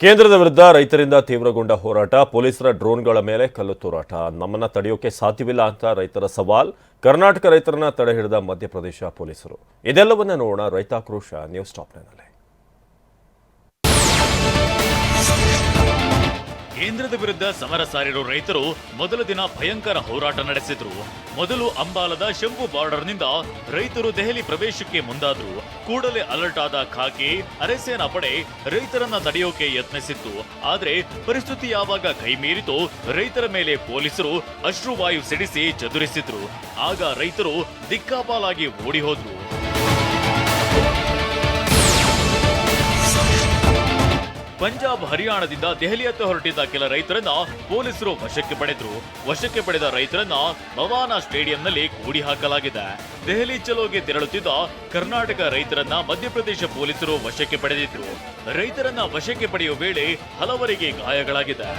ಕೇಂದ್ರದ ವಿರುದ್ಧ ರೈತರಿಂದ ತೀವ್ರಗೊಂಡ ಹೋರಾಟ, ಪೊಲೀಸರ ಡ್ರೋನ್ಗಳ ಮೇಲೆ ಕಲ್ಲು ತೂರಾಟ. ನಮ್ಮನ್ನ ತಡೆಯೋಕೆ ಸಾಧ್ಯವಿಲ್ಲ ಅಂತ ರೈತರ ಸವಾಲ್. ಕರ್ನಾಟಕ ರೈತರನ್ನ ತಡೆ ಹಿಡಿದ ಮಧ್ಯಪ್ರದೇಶ ಪೊಲೀಸರು. ಇದೆಲ್ಲವನ್ನ ನೋಡೋಣ ರೈತಾಕ್ರೋಶ ನ್ಯೂಸ್ ಟಾಪ್ನಲ್ಲಿ ಕೇಂದ್ರದ ವಿರುದ್ಧ ಸಮರ ಸಾರಿರೋ ರೈತರು ಮೊದಲ ದಿನ ಭಯಂಕರ ಹೋರಾಟ ನಡೆಸಿದ್ರು. ಮೊದಲು ಅಂಬಾಲದ ಶಂಭು ಬಾರ್ಡರ್ನಿಂದ ರೈತರು ದೆಹಲಿ ಪ್ರವೇಶಕ್ಕೆ ಮುಂದಾದ್ರು. ಕೂಡಲೇ ಅಲರ್ಟ್ ಆದ ಖಾಕಿ, ಅರೆಸೇನಾ ಪಡೆ ರೈತರನ್ನ ತಡೆಯೋಕೆ ಯತ್ನಿಸಿತ್ತು. ಆದ್ರೆ ಪರಿಸ್ಥಿತಿ ಯಾವಾಗ ಕೈ ಮೀರಿತೋ ರೈತರ ಮೇಲೆ ಪೊಲೀಸರು ಅಶ್ರುವಾಯು ಸಿಡಿಸಿ ಚದುರಿಸಿದ್ರು. ಆಗ ರೈತರು ದಿಕ್ಕಾಪಾಲಾಗಿ ಓಡಿ ಹೋದ್ರು. ಪಂಜಾಬ್, ಹರಿಯಾಣದಿಂದ ದೆಹಲಿಯತ್ತ ಹೊರಟಿದ್ದ ಕೆಲ ರೈತರನ್ನ ಪೊಲೀಸರು ವಶಕ್ಕೆ ಪಡೆದ್ರು. ವಶಕ್ಕೆ ಪಡೆದ ರೈತರನ್ನ ಭವಾನ ಸ್ಟೇಡಿಯಂನಲ್ಲಿ ಕೂಡಿ ಹಾಕಲಾಗಿದೆ. ದೆಹಲಿ ಚಲೋಗೆ ತೆರಳುತ್ತಿದ್ದ ಕರ್ನಾಟಕ ರೈತರನ್ನ ಮಧ್ಯಪ್ರದೇಶ ಪೊಲೀಸರು ವಶಕ್ಕೆ ಪಡೆದಿದ್ರು. ರೈತರನ್ನ ವಶಕ್ಕೆ ಪಡೆಯುವ ವೇಳೆ ಹಲವರಿಗೆ ಗಾಯಗಳಾಗಿದೆ.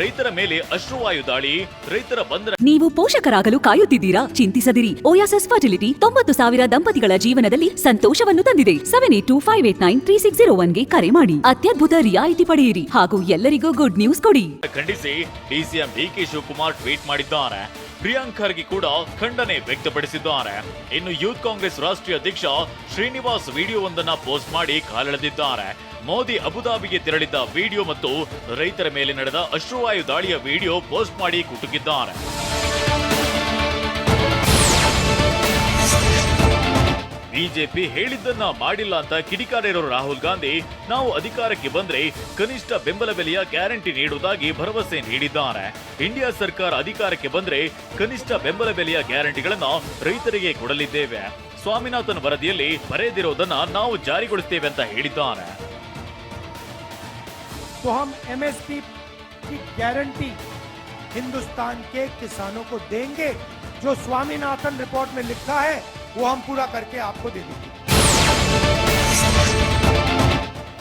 ರೈತರ ಮೇಲೆ ಅಶ್ರುವಾಯು ದಾಳಿ ರೈತರ ಬಂಧನ ನೀವು ಪೋಷಕರಾಗಲು ಕಾಯುತ್ತಿದ್ದೀರಾ? ಚಿಂತಿಸದಿರಿ. ಓಯಾಸಸ್ ಫರ್ಟಿಲಿಟಿ ತೊಂಬತ್ತು ಸಾವಿರ ದಂಪತಿಗಳ ಜೀವನದಲ್ಲಿ ಸಂತೋಷವನ್ನು ತಂದಿದೆ. Seven eight two five eight nine three six zero ಒನ್ಗೆ ಕರೆ ಮಾಡಿ. ಅತ್ಯದ್ಭುತ ರಿಯಾಯಿತಿ ಪಡೆಯಿರಿ ಹಾಗೂ ಎಲ್ಲರಿಗೂ ಗುಡ್ ನ್ಯೂಸ್ ಕೊಡಿ. ಖಂಡಿಸಿ DCM D K Shivakumar tweet ಮಾಡಿದ್ದಾರೆ. ಪ್ರಿಯಾಂಕ್ ಖರ್ಗೆ ಕೂಡ ಖಂಡನೆ ವ್ಯಕ್ತಪಡಿಸಿದ್ದಾರೆ. ಇನ್ನು ಯೂತ್ ಕಾಂಗ್ರೆಸ್ ರಾಷ್ಟ್ರೀಯ ಅಧ್ಯಕ್ಷ ಶ್ರೀನಿವಾಸ್ ವಿಡಿಯೋವೊಂದನ್ನ ಪೋಸ್ಟ್ ಮಾಡಿ ಕಾಲೆಳೆದಿದ್ದಾರೆ. ಮೋದಿ ಅಬುದಾಬಿಗೆ ತೆರಳಿದ್ದ ವಿಡಿಯೋ ಮತ್ತು ರೈತರ ಮೇಲೆ ನಡೆದ ಅಶ್ರುವಾಯು ದಾಳಿಯ ವಿಡಿಯೋ ಪೋಸ್ಟ್ ಮಾಡಿ ಕುಟುಕಿದ್ದಾರೆ. ಬಿಜೆಪಿ ಹೇಳಿದ್ದನ್ನ ಮಾಡಿಲ್ಲ ಅಂತ ಕಿಡಿಕಾರಿರೋ ರಾಹುಲ್ ಗಾಂಧಿ ನಾವು ಅಧಿಕಾರಕ್ಕೆ ಬಂದ್ರೆ ಕನಿಷ್ಠ ಬೆಂಬಲ ಬೆಲೆಯ ಗ್ಯಾರಂಟಿ ನೀಡುವುದಾಗಿ ಭರವಸೆ ನೀಡಿದ್ದಾರೆ ಇಂಡಿಯಾ ಸರ್ಕಾರ ಅಧಿಕಾರಕ್ಕೆ ಬಂದ್ರೆ ಕನಿಷ್ಠ ಬೆಂಬಲ ಬೆಲೆಯ ಗ್ಯಾರಂಟಿಗಳನ್ನ ರೈತರಿಗೆ ಕೊಡಲಿದ್ದೇವೆ ಸ್ವಾಮಿನಾಥನ್ ವರದಿಯಲ್ಲಿ ಬರೆದಿರೋದನ್ನ ನಾವು ಜಾರಿಗೊಳಿಸ್ತೇವೆ ಅಂತ ಹೇಳಿದ್ದಾರೆ तो हम एमएसपी की गारंटी हिंदुस्तान के किसानों को देंगे जो स्वामीनाथन रिपोर्ट में लिखा है वो हम पूरा करके आपको दे देंगे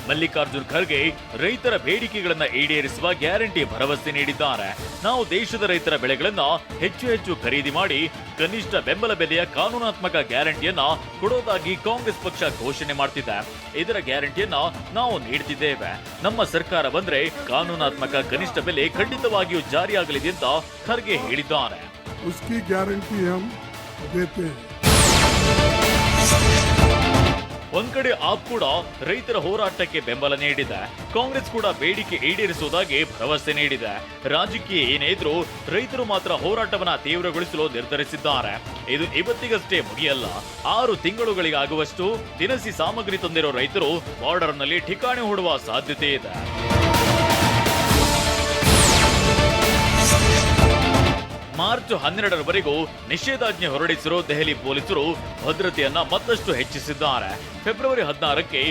ಮಲ್ಲಿಕಾರ್ಜುನ್ ಖರ್ಗೆ ರೈತರ ಬೇಡಿಕೆಗಳನ್ನ ಈಡೇರಿಸುವ ಗ್ಯಾರಂಟಿ ಭರವಸೆ ನೀಡಿದ್ದಾರೆ ನಾವು ದೇಶದ ರೈತರ ಬೆಳೆಗಳನ್ನ ಹೆಚ್ಚು ಹೆಚ್ಚು ಖರೀದಿ ಮಾಡಿ ಕನಿಷ್ಠ ಬೆಂಬಲ ಬೆಲೆಯ ಕಾನೂನಾತ್ಮಕ ಗ್ಯಾರಂಟಿಯನ್ನ ಕೊಡೋದಾಗಿ ಕಾಂಗ್ರೆಸ್ ಪಕ್ಷ ಘೋಷಣೆ ಮಾಡ್ತಿದೆ ಇದರ ಗ್ಯಾರಂಟಿಯನ್ನ ನಾವು ನೀಡ್ತಿದ್ದೇವೆ ನಮ್ಮ ಸರ್ಕಾರ ಬಂದ್ರೆ ಕಾನೂನಾತ್ಮಕ ಕನಿಷ್ಠ ಬೆಲೆ ಖಂಡಿತವಾಗಿಯೂ ಜಾರಿಯಾಗಲಿದೆ ಅಂತ ಖರ್ಗೆ ಹೇಳಿದ್ದಾರೆ ಒಂದ್ ಕಡೆ ಆಪ್ ಕೂಡ ರೈತರ ಹೋರಾಟಕ್ಕೆ ಬೆಂಬಲ ನೀಡಿದೆ. ಕಾಂಗ್ರೆಸ್ ಕೂಡ ಬೇಡಿಕೆ ಈಡೇರಿಸುವುದಾಗಿ ಭರವಸೆ ನೀಡಿದೆ. ರಾಜಕೀಯ ಏನೇ ಇದ್ರೂ ರೈತರು ಮಾತ್ರ ಹೋರಾಟವನ್ನ ತೀವ್ರಗೊಳಿಸಲು ನಿರ್ಧರಿಸಿದ್ದಾರೆ. ಇದು ಇವತ್ತಿಗಷ್ಟೇ ಮುಗಿಯಲ್ಲ. ಆರು ತಿಂಗಳುಗಳಿಗಾಗುವಷ್ಟು ದಿನಸಿ ಸಾಮಗ್ರಿ ತಂದಿರೋ ರೈತರು ಬಾರ್ಡರ್ನಲ್ಲಿ ಠಿಕಾಣಿ ಹೂಡುವ ಸಾಧ್ಯತೆ ಇದೆ. ಮಾರ್ಚ್ ಹನ್ನೆರಡರವರೆಗೂ ನಿಷೇಧಾಜ್ಞೆ ಹೊರಡಿಸಿರೋ ದೆಹಲಿ ಪೊಲೀಸರು ಭದ್ರತೆಯನ್ನ ಮತ್ತಷ್ಟು ಹೆಚ್ಚಿಸಿದ್ದಾರೆ. ಫೆಬ್ರವರಿ ಹದಿನಾರಕ್ಕೆ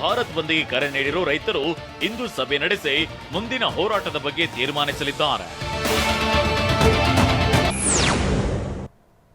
ಭಾರತ್ ಬಂದ್ಗೆ ಕರೆ ನೀಡಿರೋ ರೈತರು ಇಂದು ಸಭೆ ನಡೆಸಿ ಮುಂದಿನ ಹೋರಾಟದ ಬಗ್ಗೆ ತೀರ್ಮಾನಿಸಲಿದ್ದಾರೆ.